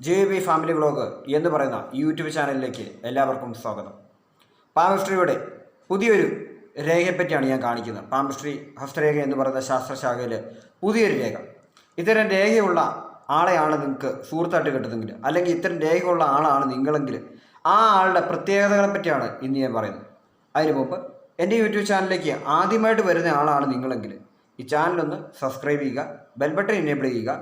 J B family vlog എന്ന് പറയുന്ന YouTube ചാനലിലേക്ക് എല്ലാവർക്കും സ്വാഗതം. പാമിസ്ട്രിയുടെ പുതിയൊരു രേഖയെപ്പറ്റിയാണ് ഞാൻ കാണിക്കുന്നത്. പാമിസ്ട്രി ഹസ്തരേഖ എന്ന് പറയുന്ന ശാസ്ത്രശാഖയിൽ പുതിയൊരു രേഖ. ഇത്തരം രേഖയുള്ള ആളെയാണ് നിങ്ങൾക്ക് സുഹൃത്തായിട്ട് കിട്ടുന്നെങ്കിൽ അല്ലെങ്കിൽ ഇത്തരം രേഖയുള്ള ആളാണ് നിങ്ങളെങ്കിൽ ആ ആളുടെ പ്രത്യേകതകളെ പറ്റിയാണ് ഇന്ന് ഞാൻ പറയുന്നത്. അതിന് മുമ്പ് എന്റെ യൂട്യൂബ് ചാനലിലേക്ക് ആദ്യമായിട്ട് വരുന്ന ആളാണ് നിങ്ങളെങ്കിൽ ഈ ചാനലൊന്ന് സബ്സ്ക്രൈബ് ചെയ്യുക ബെൽബട്ടൺ എനേബിൾ ചെയ്യുക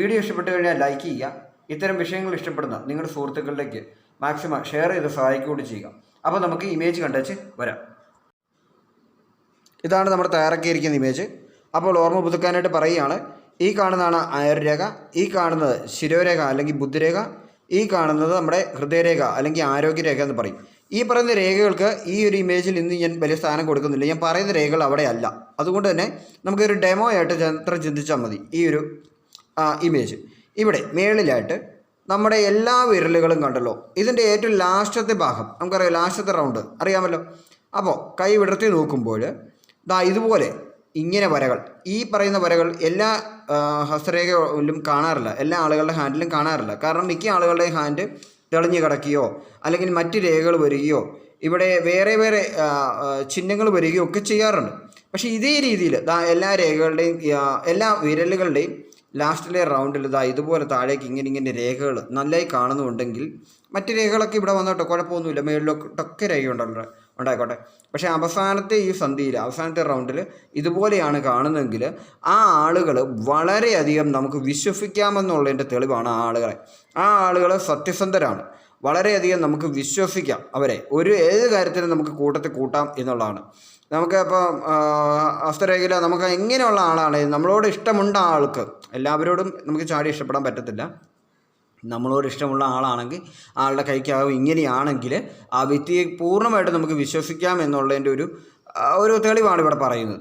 വീഡിയോ ഇഷ്ടപ്പെട്ടു കഴിഞ്ഞാൽ ലൈക്ക് ചെയ്യുക ഇത്തരം വിഷയങ്ങൾ ഇഷ്ടപ്പെടുന്ന നിങ്ങളുടെ സുഹൃത്തുക്കളിലേക്ക് മാക്സിമം ഷെയർ ചെയ്ത് സഹായിക്കുകയും ചെയ്യുക. അപ്പോൾ നമുക്ക് ഇമേജ് കണ്ടുവച്ച് വരാം. ഇതാണ് നമ്മൾ തയ്യാറാക്കിയിരിക്കുന്ന ഇമേജ് അപ്പോൾ ഓർമ്മ പുതുക്കാനായിട്ട് പറയുകയാണ് ഈ കാണുന്നതാണ് ആയുർരേഖ ഈ കാണുന്നത് ശിരോരേഖ അല്ലെങ്കിൽ ബുദ്ധിരേഖ ഈ കാണുന്നത് നമ്മുടെ ഹൃദയരേഖ അല്ലെങ്കിൽ ആരോഗ്യരേഖ എന്ന് പറയും. ഈ പറയുന്ന രേഖകൾക്ക് ഈ ഒരു ഇമേജിൽ ഇന്ന് ഞാൻ വലിയ സ്ഥാനം കൊടുക്കുന്നില്ല. ഞാൻ പറയുന്ന രേഖകൾ അവിടെ അല്ല. അതുകൊണ്ട് തന്നെ നമുക്കൊരു ഡെമോ ആയിട്ട് ചിത്രം ചിന്തിച്ചാൽ മതി. ഈ ഒരു ഇമേജ് ഇവിടെ മേളിലായിട്ട് നമ്മുടെ എല്ലാ വിരലുകളും കണ്ടല്ലോ. ഇതിന്റെ ഏറ്റവും ലാസ്റ്റത്തെ ഭാഗം. നമുക്കറിയാം ലാസ്റ്റത്തെ റൗണ്ട് അറിയാമല്ലോ? അപ്പോൾ കൈ വിടർത്തി നോക്കുമ്പോൾ ദാ ഇതുപോലെ ഇങ്ങനെ വരകൾ. ഈ പറയുന്ന വരകൾ എല്ലാ ഹസ്തരേഖയിലും കാണാറില്ല. എല്ലാ ആളുകളുടെ ഹാൻഡിലും കാണാറില്ല. കാരണം മിക്ക ആളുകളുടെ ഹാൻഡ് തെളിഞ്ഞു കിടക്കുകയോ അല്ലെങ്കിൽ മറ്റ് രേഖകൾ വരികയോ ഇവിടെ വേറെ വേറെ ചിഹ്നങ്ങൾ വരികയോ ഒക്കെ ചെയ്യാറുണ്ട്. പക്ഷേ ഇതേ രീതിയിൽ എല്ലാ രേഖകളുടെയും എല്ലാ വിരലുകളുടെയും ലാസ്റ്റിലെ റൗണ്ടിൽ ഇതാ ഇതുപോലെ താഴേക്ക് ഇങ്ങനെ ഇങ്ങനെ രേഖകൾ നല്ലതായി കാണുന്നുണ്ടെങ്കിൽ മറ്റ് രേഖകളൊക്കെ ഇവിടെ വന്നോട്ടെ കുഴപ്പമൊന്നുമില്ല. മേളിലൊക്കെ രേഖയുണ്ടല്ലോ ഉണ്ടായിക്കോട്ടെ. പക്ഷേ അവസാനത്തെ ഈ സന്ധിയിൽ അവസാനത്തെ റൗണ്ടിൽ ഇതുപോലെയാണ് കാണുന്നതെങ്കിൽ ആ ആളുകൾ വളരെയധികം നമുക്ക് വിശ്വസിക്കാമെന്നുള്ളതിന്റെ തെളിവാണ് ആ ആളുകളെ. ആ ആളുകൾ സത്യസന്ധരാണ്. വളരെയധികം നമുക്ക് വിശ്വസിക്കാം അവരെ. ഒരു ഏത് കാര്യത്തിനും നമുക്ക് കൂട്ടത്തിൽ കൂട്ടാം എന്നുള്ളതാണ്. നമുക്ക് അപ്പോൾ ഹസ്തരേഖയിൽ നമുക്ക് എങ്ങനെയുള്ള ആളാണ്? നമ്മളോട് ഇഷ്ടമുണ്ട ആൾക്ക് എല്ലാവരോടും നമുക്ക് ചാടി ഇഷ്ടപ്പെടാൻ പറ്റത്തില്ല. നമ്മളോട് ഇഷ്ടമുള്ള ആളാണെങ്കിൽ ആളുടെ കൈക്കാവും ഇങ്ങനെയാണെങ്കിൽ ആ വ്യക്തിയെ പൂർണമായിട്ട് നമുക്ക് വിശ്വസിക്കാം എന്നുള്ളതിന്റെ ഒരു ഒരു തെളിവാണ് ഇവിടെ പറയുന്നത്.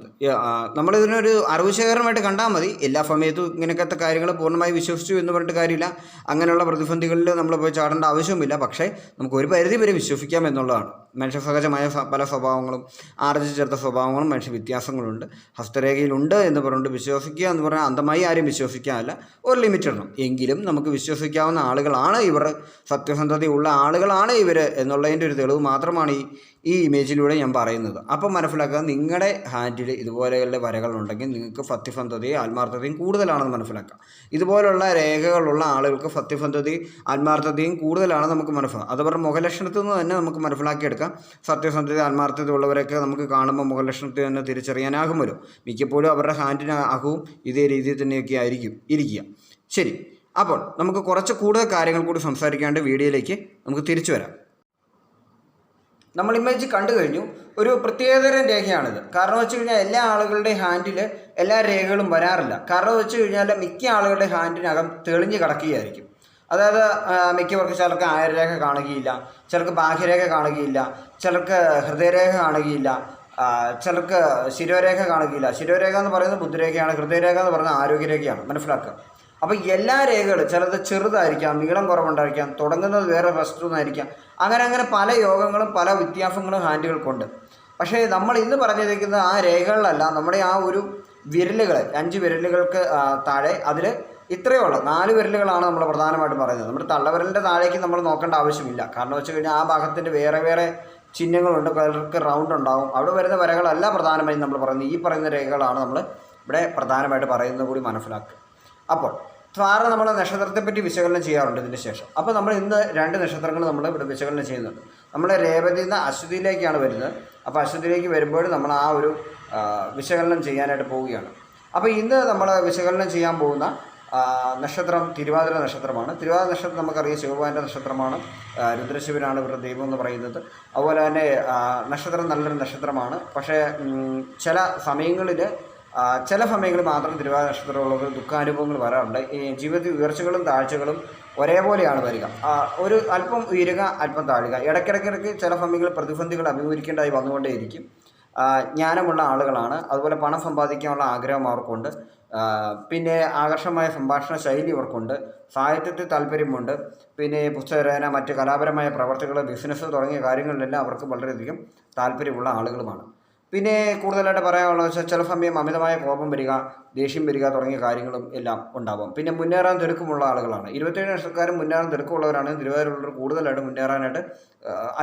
നമ്മൾ ഇതിനൊരു അറിവ് ശേഖരമായിട്ട് കണ്ടാൽ മതി. എല്ലാ സമയത്തും ഇങ്ങനത്തെ കാര്യങ്ങൾ പൂർണമായി വിശ്വസിച്ചു എന്ന് പറഞ്ഞിട്ട് കാര്യമില്ല. അങ്ങനെയുള്ള പ്രതിസന്ധികളിൽ നമ്മൾ പോയി ചാടേണ്ട ആവശ്യവുമില്ല. പക്ഷേ നമുക്ക് ഒരു പരിധി വരെ വിശ്വസിക്കാം എന്നുള്ളതാണ്. മനുഷ്യ സഹജമായ പല സ്വഭാവങ്ങളും ആർജിച്ചെടുത്ത സ്വഭാവങ്ങളും മനുഷ്യ വ്യത്യാസങ്ങളുണ്ട്. ഹസ്തരേഖയിലുണ്ട് എന്ന് പറഞ്ഞുകൊണ്ട് വിശ്വസിക്കുക എന്ന് പറഞ്ഞാൽ അന്ധമായി ആരും വിശ്വസിക്കാനല്ല. ഒരു ലിമിറ്റ് ഇടണം. എങ്കിലും നമുക്ക് വിശ്വസിക്കാവുന്ന ആളുകളാണ് ഇവർ. സത്യസന്ധതയുള്ള ആളുകളാണ് ഇവർ എന്നുള്ളതിന്റെ ഒരു തെളിവ് മാത്രമാണ് ഈ ഈ ഇമേജിലൂടെ ഞാൻ പറയുന്നത്. അപ്പം മനസ്സിലാക്കുക നിങ്ങളുടെ ഹാൻഡിൽ ഇതുപോലെയുള്ള വരകളുണ്ടെങ്കിൽ നിങ്ങൾക്ക് സത്യസന്ധതയും ആത്മാർത്ഥതയും കൂടുതലാണെന്ന് മനസ്സിലാക്കാം. ഇതുപോലുള്ള രേഖകളുള്ള ആളുകൾക്ക് സത്യസന്ധതയും ആത്മാർത്ഥതയും കൂടുതലാണെന്ന് നമുക്ക് മനസ്സിലാക്കാം. അത് പറഞ്ഞാൽ മുഖലക്ഷണത്തിൽ നിന്ന് തന്നെ നമുക്ക് മനസ്സിലാക്കിയെടുക്കാം. സത്യസന്ധത ആത്മാർത്ഥത ഉള്ളവരൊക്കെ നമുക്ക് കാണുമ്പോൾ മുഖലക്ഷണത്തിൽ തന്നെ തിരിച്ചറിയാനാകുമല്ലോ മിക്കപ്പോഴും അവരുടെ ഹാൻഡിന് ആകും ഇതേ രീതിയിൽ തന്നെയൊക്കെ ആയിരിക്കും ഇരിക്കുക. ശരി. അപ്പോൾ നമുക്ക് കുറച്ച് കൂടുതൽ കാര്യങ്ങൾ കൂടി സംസാരിക്കാണ്ട് വീഡിയോയിലേക്ക് നമുക്ക് തിരിച്ചു വരാം. നമ്മൾ ഇമേജ് കണ്ടു കഴിഞ്ഞു. ഒരു പ്രത്യേകതരം രേഖയാണിത്. കാരണം വെച്ച് കഴിഞ്ഞാൽ എല്ലാ ആളുകളുടെയും ഹാൻഡിൽ എല്ലാ രേഖകളും വരാറില്ല. കാരണം വെച്ച് കഴിഞ്ഞാൽ മിക്ക ആളുകളുടെ ഹാൻഡിനകം തെളിഞ്ഞ് കിടക്കുകയായിരിക്കും. അതായത് മിക്കവർക്ക് ചിലർക്ക് ആയുർരേഖ കാണുകയില്ല ചിലർക്ക് ബാഹ്യരേഖ കാണുകയില്ല ചിലർക്ക് ഹൃദയരേഖ കാണുകയില്ല ചിലർക്ക് ശിരോരേഖ കാണുകയില്ല. ശിരോരേഖ എന്ന് പറയുന്നത് ബുദ്ധിരേഖയാണ് ഹൃദയരേഖ എന്ന് പറയുന്നത് ആരോഗ്യരേഖയാണ്. മനസ്സിലാക്കുക. അപ്പോൾ എല്ലാ രേഖകളും ചിലത് ചെറുതായിരിക്കാം നീളം കുറവുണ്ടായിരിക്കാം തുടങ്ങുന്നത് വേറെ വസ്തു ഒന്നായിരിക്കാം അങ്ങനെ അങ്ങനെ പല യോഗങ്ങളും പല വ്യത്യാസങ്ങളും ഹാൻഡുകൾക്കുണ്ട് പക്ഷേ നമ്മൾ ഇന്ന് പറഞ്ഞിരിക്കുന്ന ആ രേഖകളിലല്ല നമ്മുടെ ആ ഒരു വിരലുകൾ അഞ്ച് വിരലുകൾക്ക് താഴെ അതിൽ ഇത്രയേ ഉള്ളൂ. നാല് വിരലുകളാണ് നമ്മൾ പ്രധാനമായിട്ടും പറയുന്നത്. നമ്മുടെ തള്ളവിരലിന്റെ താഴേക്ക് നമ്മൾ നോക്കേണ്ട ആവശ്യമില്ല. കാരണം വെച്ച് കഴിഞ്ഞാൽ ആ ഭാഗത്തിന്റെ വേറെ വേറെ ചിഹ്നങ്ങളുണ്ട് പലർക്ക് റൗണ്ട് ഉണ്ടാവും. അവിടെ വരുന്ന വരകളല്ല പ്രധാനമായും നമ്മൾ പറയുന്നത്. ഈ പറയുന്ന രേഖകളാണ് നമ്മൾ ഇവിടെ പ്രധാനമായിട്ട് പറയുന്നത് കൂടി മനസ്സിലാക്കുക. അപ്പോൾ സാറ് നമ്മൾ നക്ഷത്രത്തെപ്പറ്റി വിശകലനം ചെയ്യാറുണ്ട് ഇതിന് ശേഷം. അപ്പോൾ നമ്മൾ ഇന്ന് രണ്ട് നക്ഷത്രങ്ങൾ നമ്മൾ ഇവിടെ വിശകലനം ചെയ്യുന്നുണ്ട്. നമ്മൾ രേവതിയിൽ നിന്ന് അശ്വതിയിലേക്കാണ് വരുന്നത്. അപ്പോൾ അശ്വതിയിലേക്ക് വരുമ്പോൾ നമ്മൾ ആ ഒരു വിശകലനം ചെയ്യാനായിട്ട് പോവുകയാണ്. അപ്പോൾ ഇന്ന് നമ്മൾ വിശകലനം ചെയ്യാൻ പോകുന്ന നക്ഷത്രം തിരുവാതിര നക്ഷത്രമാണ്. തിരുവാതിര നക്ഷത്രം നമുക്കറിയാം ശിവഭഗവാന്റെ നക്ഷത്രമാണ്. രുദ്രശിവനാണ് ഇവരുടെ ദൈവം എന്ന് പറയുന്നത്. അതുപോലെ തന്നെ നക്ഷത്രം നല്ലൊരു നക്ഷത്രമാണ്. പക്ഷേ ചില സമയങ്ങളിൽ ചില സമയങ്ങളിൽ മാത്രം തിരുവാതിര നക്ഷത്രമുള്ളവർ ദുഃഖാനുഭവങ്ങൾ വരാറുണ്ട്. ജീവിതത്തിൽ ഉയർച്ചകളും താഴ്ചകളും ഒരേപോലെയാണ് വരിക. ഒരു അല്പം ഉയരുക അല്പം താഴുക. ഇടയ്ക്കിടയ്ക്കിടയ്ക്ക് ചില സമയങ്ങളിൽ പ്രതിസന്ധികൾ അഭിമുഖീകരിക്കേണ്ടതായി വന്നുകൊണ്ടേയിരിക്കും. ജ്ഞാനമുള്ള ആളുകളാണ്. അതുപോലെ പണം സമ്പാദിക്കാനുള്ള ആഗ്രഹം അവർക്കുണ്ട്. പിന്നെ ആകർഷമായ സംഭാഷണ ശൈലി ഇവർക്കുണ്ട്. സാഹിത്യത്തിൽ താല്പര്യമുണ്ട്. പിന്നെ പുസ്തകരചന മറ്റ് കലാപരമായ പ്രവർത്തികൾ ബിസിനസ് തുടങ്ങിയ കാര്യങ്ങളിലെല്ലാം അവർക്ക് വളരെയധികം താല്പര്യമുള്ള ആളുകളുമാണ്. പിന്നെ കൂടുതലായിട്ട് പറയാനുള്ളത് വെച്ചാൽ ചില സമയം അമിതമായ കോപം വരിക ദേഷ്യം വരിക തുടങ്ങിയ കാര്യങ്ങളും എല്ലാം ഉണ്ടാകും പിന്നെ മുന്നേറാൻ തിരക്കുമുള്ള ആളുകളാണ്. ഇരുപത്തേഴ് വർഷക്കാരും മുന്നേറാൻ തിരക്കുള്ളവരാണ് തിരുവാരൂരിൽ കൂടുതലായിട്ട് മുന്നേറാനായിട്ട്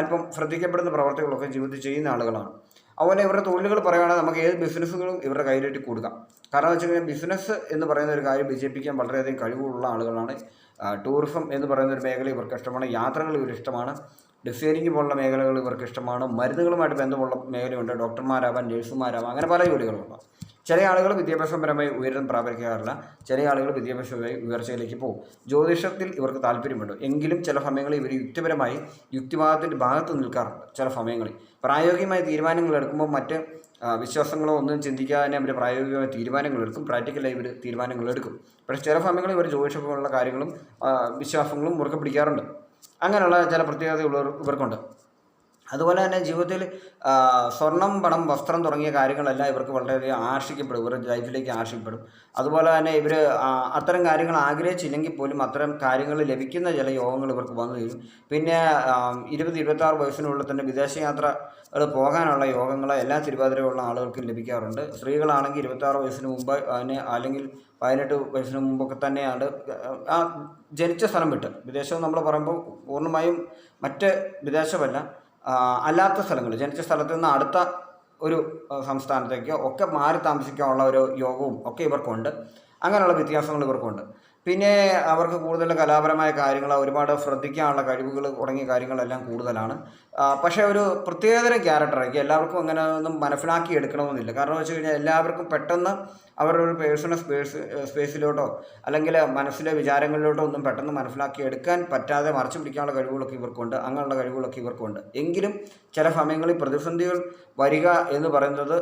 അല്പം ശ്രദ്ധിക്കപ്പെടുന്ന പ്രവർത്തികളൊക്കെ ജീവിതത്തിൽ ചെയ്യുന്ന ആളുകളാണ്. അതുപോലെ ഇവരുടെ തൊഴിലുകൾ പറയുകയാണെങ്കിൽ നമുക്ക് ഏത് ബിസിനസ്സുകളും ഇവരുടെ കയ്യിലേക്ക് കൊടുക്കാം. കാരണം വെച്ച് കഴിഞ്ഞാൽ ബിസിനസ് എന്ന് പറയുന്ന ഒരു കാര്യം വിജയിപ്പിക്കാൻ വളരെയധികം കഴിവുള്ള ആളുകളാണ്. ടൂറിസം എന്ന് പറയുന്ന ഒരു മേഖല ഇവർക്ക് ഇഷ്ടമാണ്. യാത്രകൾ ഇവർ ഇഷ്ടമാണ്. ഡിസൈനിങ് പോലുള്ള മേഖലകൾ ഇവർക്ക് ഇഷ്ടമാണ്. മരുന്നുകളുമായിട്ട് ബന്ധമുള്ള മേഖലയുണ്ട്. ഡോക്ടർമാരാവാൻ നഴ്സുമാരാവാം അങ്ങനെ പല ജോലികളുണ്ട് ചില ആളുകൾ വിദ്യാഭ്യാസപരമായി ഉയരം പ്രാപിക്കാറില്ല ചില ആളുകൾ വിദ്യാഭ്യാസപരമായി ഉയർച്ചയിലേക്ക് പോകും. ജ്യോതിഷത്തിൽ ഇവർക്ക് താല്പര്യമുണ്ട്. എങ്കിലും ചില സമയങ്ങളിൽ ഇവർ യുക്തിപരമായി യുക്തിവാദത്തിന്റെ ഭാഗത്ത് നിൽക്കാറുണ്ട് ചില സമയങ്ങളിൽ. പ്രായോഗികമായ തീരുമാനങ്ങൾ എടുക്കുമ്പോൾ മറ്റ് വിശ്വാസങ്ങളോ ഒന്നും ചിന്തിക്കാതെ അവർ പ്രായോഗികമായ തീരുമാനങ്ങൾ എടുക്കും. പ്രാക്ടിക്കലായി ഇവർ തീരുമാനങ്ങൾ എടുക്കും. പക്ഷേ ചില സമയങ്ങളിൽ ഇവർ ജ്യോതിഷപരമുള്ള കാര്യങ്ങളും വിശ്വാസങ്ങളും മുറുകെ പിടിക്കാറുണ്ട്. അങ്ങനെയുള്ള ചില പ്രത്യേകതകൾ ഇവർക്കുണ്ട്. അതുപോലെ തന്നെ ജീവിതത്തിൽ സ്വർണം പണം വസ്ത്രം തുടങ്ങിയ കാര്യങ്ങളെല്ലാം ഇവർക്ക് വളരെയധികം ആകർഷിക്കപ്പെടും ഇവരുടെ ലൈഫിലേക്ക് ആകർഷിക്കപ്പെടും അതുപോലെ തന്നെ ഇവർ അത്തരം കാര്യങ്ങൾ ആഗ്രഹിച്ചില്ലെങ്കിൽ പോലും അത്തരം കാര്യങ്ങൾ ലഭിക്കുന്ന ചില യോഗങ്ങൾ ഇവർക്ക് വന്നു തീരും പിന്നെ ഇരുപത് ഇരുപത്താറ് വയസ്സിനുള്ളിൽ തന്നെ വിദേശയാത്രകൾ പോകാനുള്ള യോഗങ്ങൾ എല്ലാ തിരുവാതിരയുള്ള ആളുകൾക്കും ലഭിക്കാറുണ്ട്. സ്ത്രീകളാണെങ്കിൽ ഇരുപത്താറ് വയസ്സിന് മുമ്പ് അതിന് അല്ലെങ്കിൽ പതിനെട്ട് വയസ്സിന് മുമ്പൊക്കെ തന്നെയാണ് ആ ജനിച്ച സ്ഥലം വിട്ട്. വിദേശം നമ്മൾ പറയുമ്പോൾ പൂർണമായും മറ്റ് വിദേശമല്ല. അല്ലാത്ത സ്ഥലങ്ങൾ ജനിച്ച സ്ഥലത്ത് നിന്ന് അടുത്ത ഒരു സംസ്ഥാനത്തേക്കോ ഒക്കെ മാറി താമസിക്കാനുള്ള ഒരു യോഗവും ഒക്കെ ഇവർക്കുണ്ട്. അങ്ങനെയുള്ള വ്യത്യാസങ്ങൾ ഇവർക്കുണ്ട്. പിന്നെ അവർക്ക് കൂടുതൽ കലാപരമായ കാര്യങ്ങൾ ഒരുപാട് ശ്രദ്ധിക്കാനുള്ള കഴിവുകൾ തുടങ്ങിയ കാര്യങ്ങളെല്ലാം കൂടുതലാണ്. പക്ഷേ ഒരു പ്രത്യേകതരം ക്യാരക്ടറായിരിക്കും എല്ലാവർക്കും അങ്ങനെ ഒന്നും മനസ്സിലാക്കി എടുക്കണമെന്നില്ല. കാരണം വെച്ച് കഴിഞ്ഞാൽ എല്ലാവർക്കും പെട്ടെന്ന് അവരുടെ ഒരു പേഴ്സണൽ സ്പേസ് സ്പേസിലോട്ടോ അല്ലെങ്കിൽ മനസ്സിലെ വിചാരങ്ങളിലോട്ടോ ഒന്നും പെട്ടെന്ന് മനസ്സിലാക്കി എടുക്കാൻ പറ്റാതെ മറച്ചു പിടിക്കാനുള്ള കഴിവുകളൊക്കെ ഇവർക്കുണ്ട്. അങ്ങനെയുള്ള കഴിവുകളൊക്കെ ഇവർക്കുണ്ട്. എങ്കിലും ചില സമയങ്ങളിൽ പ്രതിസന്ധികൾ വരിക എന്ന് പറയുന്നത്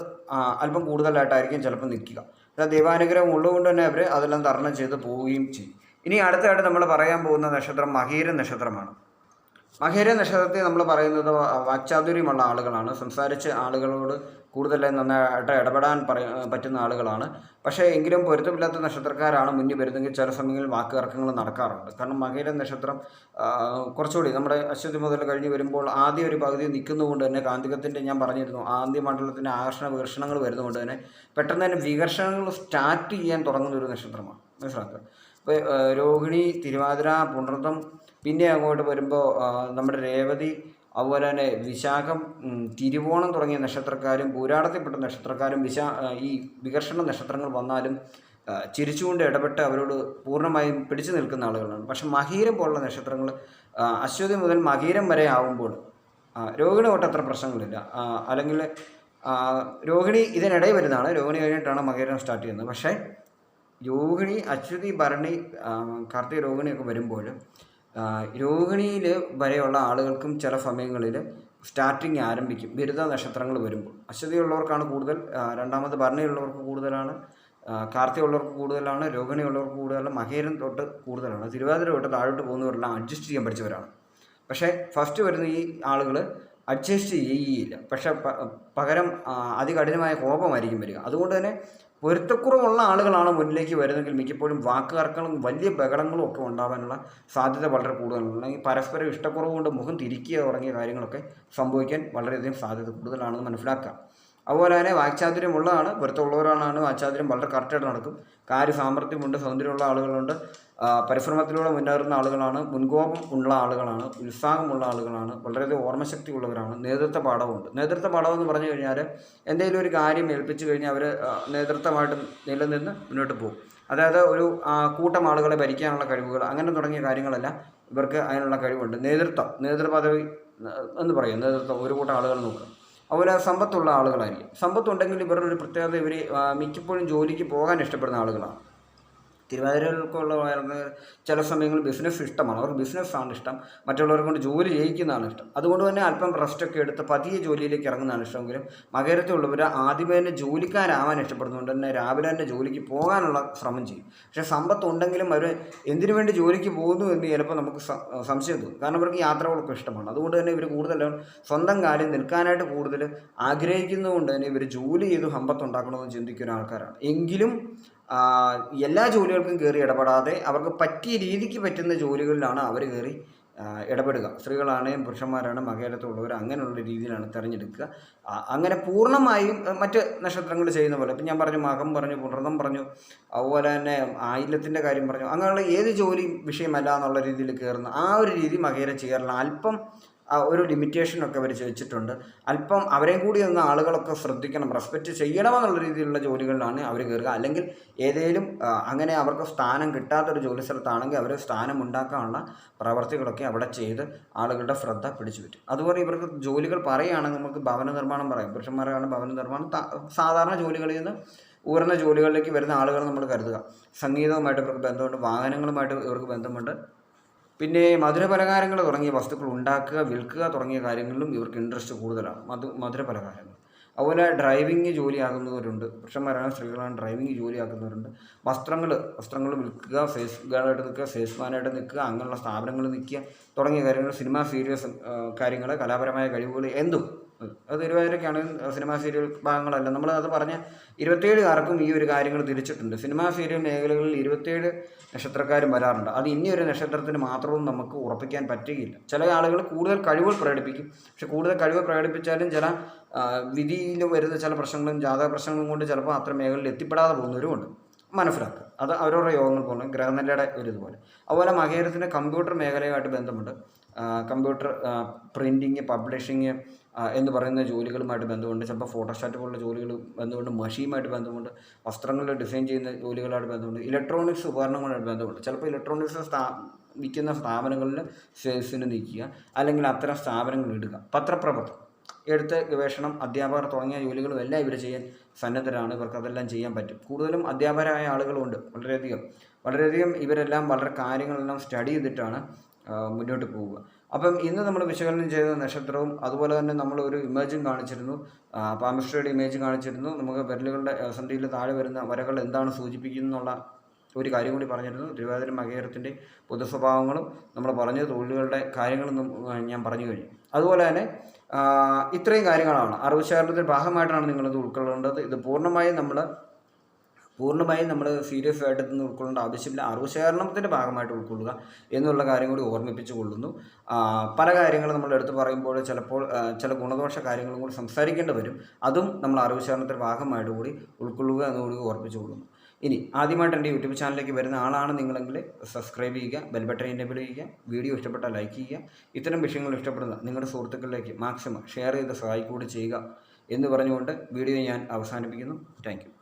അല്പം കൂടുതലായിട്ടായിരിക്കും ചിലപ്പോൾ നിൽക്കുക. ദൈവാനുഗ്രഹം ഉള്ളതുകൊണ്ട് തന്നെ അവർ അതെല്ലാം തരണം ചെയ്ത് പോവുകയും ചെയ്യും. ഇനി അടുത്തായിട്ട് നമ്മൾ പറയാൻ പോകുന്ന നക്ഷത്രം മഹീര നക്ഷത്രമാണ്. മഹേര നക്ഷത്രത്തെ നമ്മൾ പറയുന്നത് വാക്ചാതുര്യമുള്ള ആളുകളാണ്. സംസാരിച്ച് ആളുകളോട് കൂടുതൽ നന്നായിട്ട് ഇടപെടാൻ പറയ പറ്റുന്ന ആളുകളാണ്. പക്ഷേ എങ്കിലും പൊരുത്തമില്ലാത്ത നക്ഷത്രക്കാരാണ് മുന്നിൽ വരുന്നതെങ്കിൽ ചില സമയങ്ങളിൽ വാക്ക് നടക്കാറുണ്ട്. കാരണം മകര നക്ഷത്രം കുറച്ചുകൂടി നമ്മുടെ അശ്വതി മുതൽ കഴിഞ്ഞ് വരുമ്പോൾ ആദ്യ ഒരു പകുതി നിൽക്കുന്നതുകൊണ്ട് തന്നെ കാന്തികത്തിന്റെ ഞാൻ പറഞ്ഞിരുന്നു ആദ്യ മണ്ഡലത്തിന്റെ ആകർഷണ വികർഷണങ്ങൾ വരുന്നതുകൊണ്ട് തന്നെ പെട്ടെന്ന് തന്നെ വികർഷണങ്ങൾ സ്റ്റാർട്ട് ചെയ്യാൻ തുടങ്ങുന്ന ഒരു നക്ഷത്രമാണ്. മനസ്സിലാക്കുക ഇപ്പോൾ രോഹിണി തിരുവാതിര പുണർതം പിന്നെ അങ്ങോട്ട് വരുമ്പോൾ നമ്മുടെ രേവതി അതുപോലെ തന്നെ വിശാഖം തിരുവോണം തുടങ്ങിയ നക്ഷത്രക്കാരും പൂരാടത്തിൽപ്പെട്ട നക്ഷത്രക്കാരും വിശാ ഈ വികർഷണ നക്ഷത്രങ്ങൾ വന്നാലും ചിരിച്ചുകൊണ്ട് ഇടപെട്ട് അവരോട് പൂർണമായും പിടിച്ചു നിൽക്കുന്ന ആളുകളാണ്. പക്ഷെ മഹീരം പോലുള്ള നക്ഷത്രങ്ങൾ അശ്വതി മുതൽ മഹീരം വരെ ആവുമ്പോൾ രോഹിണി തൊട്ട് അത്ര പ്രശ്നങ്ങളില്ല. അല്ലെങ്കിൽ രോഹിണി ഇതിനിടയിൽ വരുന്നതാണ്. രോഹിണി കഴിഞ്ഞിട്ടാണ് മകേരം സ്റ്റാർട്ട് ചെയ്യുന്നത്. പക്ഷേ രോഹിണി അശ്വതി ഭരണി കാർത്തിക രോഹിണിയൊക്കെ വരുമ്പോൾ രോഹിണിയിൽ വരെയുള്ള ആളുകൾക്കും ചില സമയങ്ങളിൽ സ്റ്റാർട്ടിങ് ആരംഭിക്കും. ബിരുദ നക്ഷത്രങ്ങൾ വരുമ്പോൾ. അശ്വതി ഉള്ളവർക്കാണ് കൂടുതൽ രണ്ടാമത് ഭരണിയുള്ളവർക്ക് കൂടുതലാണ് ഉള്ളവർക്ക് കൂടുതലാണ് രോഹിണി ഉള്ളവർക്ക് കൂടുതലാണ് മഹേരൻ തൊട്ട് കൂടുതലാണ്. തിരുവാതിര തൊട്ട് താഴോട്ട് പോകുന്നവരെല്ലാം അഡ്ജസ്റ്റ് ചെയ്യാൻ പഠിച്ചവരാണ്. പക്ഷേ ഫസ്റ്റ് വരുന്ന ഈ ആളുകൾ അഡ്ജസ്റ്റ് ചെയ്യില്ല. പക്ഷേ പകരം അതികഠിനമായ കോപമായിരിക്കും വരിക. അതുകൊണ്ട് തന്നെ പൊരുത്തക്കുറവുള്ള ആളുകളാണ് മുന്നിലേക്ക് വരുന്നതെങ്കിൽ മിക്കപ്പോഴും വാക്കുതർക്കങ്ങളും വലിയ ബഹളങ്ങളും ഒക്കെ ഉണ്ടാകാനുള്ള സാധ്യത വളരെ കൂടുതലാണ്. അല്ലെങ്കിൽ പരസ്പരം ഇഷ്ടക്കുറവ് കൊണ്ട് മുഖം തിരിക്കുക തുടങ്ങിയ കാര്യങ്ങളൊക്കെ സംഭവിക്കാൻ വളരെയധികം സാധ്യത കൂടുതലാണെന്ന് മനസ്സിലാക്കാം. അതുപോലെ തന്നെ വാക്ചാതുര്യമുള്ളതാണ് പുറത്തുള്ളവരാണ് വാക്ചാതുര്യം വളരെ കറക്റ്റായിട്ട് നടക്കും. കാര്യ സാമർഥ്യമുണ്ട് സൗന്ദര്യമുള്ള ആളുകളുണ്ട് പരിശ്രമത്തിലൂടെ മുന്നേറുന്ന ആളുകളാണ് മുൻകോപം ഉള്ള ആളുകളാണ് ഉത്സാഹമുള്ള ആളുകളാണ് വളരെയധികം ഓർമ്മശക്തി ഉള്ളവരാണ് നേതൃത്വ പാഠവുമുണ്ട്. നേതൃത്വ പാഠം എന്ന് പറഞ്ഞു കഴിഞ്ഞാൽ എന്തെങ്കിലും ഒരു കാര്യം ഏൽപ്പിച്ചു കഴിഞ്ഞാൽ അവർ നേതൃത്വമായിട്ട് നിലനിന്ന് മുന്നോട്ട് പോകും. അതായത് ഒരു കൂട്ടം ആളുകളെ ഭരിക്കാനുള്ള കഴിവുകൾ അങ്ങനെ തുടങ്ങിയ കാര്യങ്ങളെല്ലാം ഇവർക്ക് അതിനുള്ള കഴിവുണ്ട്. നേതൃത്വം നേതൃപദവി എന്ന് പറയും. നേതൃത്വം ഒരു കൂട്ടം ആളുകൾ നോക്കുക. അതുപോലെ സമ്പത്തുള്ള ആളുകളായിരിക്കും. സമ്പത്തുണ്ടെങ്കിൽ ഇവരുടെ ഒരു പ്രത്യേകത ഇവർ മിക്കപ്പോഴും ജോലിക്ക് പോകാൻ ഇഷ്ടപ്പെടുന്ന ആളുകളാണ്. തിരുവാതിരകൾക്കുള്ള ചില സമയങ്ങളിൽ ബിസിനസ് ഇഷ്ടമാണ്. അവർക്ക് ബിസിനസ്സാണ് ഇഷ്ടം. മറ്റുള്ളവരെ കൊണ്ട് ജോലി ചെയ്യിക്കുന്നതാണ് ഇഷ്ടം. അതുകൊണ്ട് തന്നെ അല്പം റെസ്റ്റൊക്കെ എടുത്ത് പതിയെ ജോലിയിലേക്ക് ഇറങ്ങുന്നതാണ് ഇഷ്ടമെങ്കിലും മകരത്തിലുള്ളവർ ആദ്യമേ തന്നെ ജോലിക്കാരാവാൻ ഇഷ്ടപ്പെടുന്നതുകൊണ്ട് തന്നെ രാവിലെ തന്നെ ജോലിക്ക് പോകാനുള്ള ശ്രമം ചെയ്യും. പക്ഷേ സമ്പത്ത് ഉണ്ടെങ്കിലും അവർ എന്തിനു വേണ്ടി ജോലിക്ക് പോകുന്നു എന്ന് ചിലപ്പോൾ നമുക്ക് സംശയം തോന്നും. കാരണം അവർക്ക് യാത്രകളൊക്കെ ഇഷ്ടമാണ്. അതുകൊണ്ട് തന്നെ ഇവർ കൂടുതലും സ്വന്തം കാര്യം നിൽക്കാനായിട്ട് കൂടുതൽ ആഗ്രഹിക്കുന്നതുകൊണ്ട് തന്നെ ഇവർ ജോലി ചെയ്ത് സമ്പത്ത് ഉണ്ടാക്കണമെന്ന് ചിന്തിക്കുന്ന ആൾക്കാരാണ്. എങ്കിലും എല്ലാ ജോലികൾക്കും കയറി ഇടപെടാതെ അവർക്ക് പറ്റിയ രീതിക്ക് പറ്റുന്ന ജോലികളിലാണ് അവർ കയറി ഇടപെടുക. സ്ത്രീകളാണെങ്കിലും പുരുഷന്മാരാണ് മകേരത്തുള്ളവർ അങ്ങനെയുള്ള രീതിയിലാണ് തിരഞ്ഞെടുക്കുക. അങ്ങനെ പൂർണമായും മറ്റ് നക്ഷത്രങ്ങൾ ചെയ്യുന്ന പോലെ. ഇപ്പം ഞാൻ പറഞ്ഞു മകം പറഞ്ഞു പുണർന്നം പറഞ്ഞു അതുപോലെ തന്നെ ആയില്യത്തിന്റെ കാര്യം പറഞ്ഞു. അങ്ങനെയുള്ള ഏത് ജോലിയും വിഷയമല്ല എന്നുള്ള രീതിയിൽ കയറുന്ന ആ ഒരു രീതി മകേര ചെയ്യാറില്ല. അല്പം ഒരു ലിമിറ്റേഷനൊക്കെ അവർ ചോദിച്ചിട്ടുണ്ട്. അല്പം അവരെയും കൂടി ഒന്ന് ആളുകളൊക്കെ ശ്രദ്ധിക്കണം റെസ്പെക്റ്റ് ചെയ്യണമെന്നുള്ള രീതിയിലുള്ള ജോലികളിലാണ് അവർ കയറുക അല്ലെങ്കിൽ ഏതെങ്കിലും അങ്ങനെ അവർക്ക് സ്ഥാനം കിട്ടാത്തൊരു ജോലി സ്ഥലത്താണെങ്കിൽ അവർ സ്ഥാനം ഉണ്ടാക്കാനുള്ള പ്രവർത്തികളൊക്കെ അവിടെ ചെയ്ത് ആളുകളുടെ ശ്രദ്ധ പിടിച്ചു പറ്റും. അതുപോലെ ഇവർക്ക് ജോലികൾ പറയുകയാണെങ്കിൽ നമുക്ക് ഭവന നിർമ്മാണം പറയാം. പുരുഷന്മാരാണ് ഭവന നിർമ്മാണം സാധാരണ ജോലികളിൽ നിന്ന് ഉയർന്ന ജോലികളിലേക്ക് വരുന്ന ആളുകൾ നമ്മൾ കരുതുക. സംഗീതവുമായിട്ട് ഇവർക്ക് ബന്ധമുണ്ട് വാഹനങ്ങളുമായിട്ട് ഇവർക്ക് ബന്ധമുണ്ട്. പിന്നെ മധുരപലഹാരങ്ങൾ തുടങ്ങിയ വസ്തുക്കൾ ഉണ്ടാക്കുക വിൽക്കുക തുടങ്ങിയ കാര്യങ്ങളിലും ഇവർക്ക് ഇൻട്രസ്റ്റ് കൂടുതലാണ്. മധു മധുരപലഹാരങ്ങൾ. അതുപോലെ ഡ്രൈവിംഗ് ജോലിയാകുന്നവരുണ്ട്. പുരുഷന്മാരാണ് സ്ത്രീകളാണ് ഡ്രൈവിംഗ് ജോലിയാക്കുന്നവരുണ്ട്. വസ്ത്രങ്ങൾ വസ്ത്രങ്ങൾ വിൽക്കുക സെയിൽസ് ഗേളായിട്ട് നിൽക്കുക സെയിൽസ്മാനായിട്ട് നിൽക്കുക അങ്ങനെയുള്ള സ്ഥാപനങ്ങളിൽ നിൽക്കുക തുടങ്ങിയ കാര്യങ്ങൾ സിനിമ സീരിയസ് കാര്യങ്ങൾ കലാപരമായ കഴിവുകൾ എന്തും അത് തിരുവാതിരക്കാണ് സിനിമാ സീരിയൽ ഭാഗങ്ങളല്ല. നമ്മൾ അത് പറഞ്ഞ ഇരുപത്തേഴുകാർക്കും ഈ ഒരു കാര്യങ്ങൾ തിരിച്ചിട്ടുണ്ട്. സിനിമാ സീരിയൽ മേഖലകളിൽ ഇരുപത്തേഴ് നക്ഷത്രക്കാരും വരാറുണ്ട്. അത് ഇനി ഒരു നക്ഷത്രത്തിന് മാത്രവും നമുക്ക് ഉറപ്പിക്കാൻ പറ്റുകയില്ല. ചില ആളുകൾ കൂടുതൽ കഴിവുകൾ പ്രകടിപ്പിക്കും. പക്ഷെ കൂടുതൽ കഴിവ് പ്രകടിപ്പിച്ചാലും ചില വിധിയിൽ വരുന്ന ചില പ്രശ്നങ്ങളും ജാതക പ്രശ്നങ്ങളും കൊണ്ട് ചിലപ്പോൾ അത്ര മേഖലയിൽ എത്തിപ്പെടാതെ പോകുന്നവരുമുണ്ട്. മനസ്സിലാക്കുക അത് അവരവരുടെ യോഗങ്ങൾ പോലെ ഗ്രഹനിലയുടെ ഒരു ഇതുപോലെ. അതുപോലെ മഹേരത്തിന്റെ കമ്പ്യൂട്ടർ മേഖലയുമായിട്ട് ബന്ധമുണ്ട്. കമ്പ്യൂട്ടർ പ്രിന്റിങ് പബ്ലിഷിങ് എന്ന് പറയുന്ന ജോലികളുമായിട്ട് ബന്ധമുണ്ട്. ചിലപ്പോൾ ഫോട്ടോസ്റ്റാറ്റ് പോലുള്ള ജോലികൾ ബന്ധമുണ്ട്. മഷീനുമായിട്ട് ബന്ധമുണ്ട്. വസ്ത്രങ്ങൾ ഡിസൈൻ ചെയ്യുന്ന ജോലികളായിട്ട് ബന്ധമുണ്ട്. ഇലക്ട്രോണിക്സ് ഉപകരണങ്ങളുമായിട്ട് ബന്ധമുണ്ട്. ചിലപ്പോൾ ഇലക്ട്രോണിക്സ് സ്ഥാ വിൽക്കുന്ന സ്ഥാപനങ്ങളിൽ സെയിൽസിന് നിൽക്കുക അല്ലെങ്കിൽ അത്തരം സ്ഥാപനങ്ങൾ ഇടുക പത്രപ്രവർത്തനം. എഴുത്ത് ഗവേഷണം അധ്യാപകർ തുടങ്ങിയ ജോലികളും എല്ലാം ഇവർ ചെയ്യാൻ സന്നദ്ധരാണ്. ഇവർക്ക് അതെല്ലാം ചെയ്യാൻ പറ്റും. കൂടുതലും അധ്യാപകരായ ആളുകളുണ്ട്. വളരെയധികം. വളരെയധികം ഇവരെല്ലാം വളരെ കാര്യങ്ങളെല്ലാം സ്റ്റഡി ചെയ്തിട്ടാണ് മുന്നോട്ട് പോവുക. അപ്പം ഇന്ന് നമ്മൾ വിശകലനം ചെയ്ത നക്ഷത്രവും അതുപോലെ തന്നെ നമ്മൾ ഒരു ഇമേജും കാണിച്ചിരുന്നു. പാമിസ്ട്രിയുടെ ഇമേജ് കാണിച്ചിരുന്നു. നമുക്ക് വിരലുകളുടെ സന്ധിയിൽ താഴെ വരുന്ന വരകൾ എന്താണ് സൂചിപ്പിക്കുന്നുള്ള ഒരു കാര്യം കൂടി പറഞ്ഞിരുന്നു. തിരുവാതിര മകേരത്തിന്റെ പൊതു സ്വഭാവങ്ങളും നമ്മൾ പറഞ്ഞ തൊഴിലുകളുടെ കാര്യങ്ങളും ഞാൻ പറഞ്ഞു കഴിഞ്ഞു. അതുപോലെ തന്നെ ഇത്രയും കാര്യങ്ങളാണ്. അറിവ് ശേഖരണത്തിന്റെ ഭാഗമായിട്ടാണ് നിങ്ങളിത് ഉൾക്കൊള്ളേണ്ടത്. ഇത് പൂർണമായും നമ്മൾ പൂർണമായും നമ്മൾ സീരിയസ് ആയിട്ട് ഇതൊന്നും ഉൾക്കൊള്ളേണ്ട ആവശ്യമില്ല. അറിവ് ശേഖരണത്തിന്റെ ഭാഗമായിട്ട് ഉൾക്കൊള്ളുക എന്നുള്ള കാര്യം കൂടി ഓർമ്മിപ്പിച്ചു കൊള്ളുന്നു. പല കാര്യങ്ങളും നമ്മൾ എടുത്തു പറയുമ്പോൾ ചിലപ്പോൾ ചില ഗുണദോഷ കാര്യങ്ങളും കൂടി സംസാരിക്കേണ്ടി വരും. അതും നമ്മൾ അറിവ് ശേഖരണത്തിന്റെ ഭാഗമായിട്ട് കൂടി ഉൾക്കൊള്ളുക എന്നുകൂടി ഓർമ്മിച്ചു കൊള്ളുന്നു. ഇനി ആദ്യമായിട്ട് എന്റെ യൂട്യൂബ് ചാനലിലേക്ക് വരുന്ന ആളാണ് നിങ്ങളെങ്കിൽ സബ്സ്ക്രൈബ് ചെയ്യുക ബെൽ ബട്ടൺ എനേബിൾ ചെയ്യുക വീഡിയോ ഇഷ്ടപ്പെട്ടാൽ ലൈക്ക് ചെയ്യുക. ഇത്തരം വിഷയങ്ങൾ ഇഷ്ടപ്പെടുന്ന നിങ്ങളുടെ സുഹൃത്തുക്കളിലേക്ക് മാക്സിമം ഷെയർ ചെയ്ത് സഹായിക്കൂടി ചെയ്യുക എന്ന് പറഞ്ഞുകൊണ്ട് വീഡിയോ ഞാൻ അവസാനിപ്പിക്കുന്നു. താങ്ക്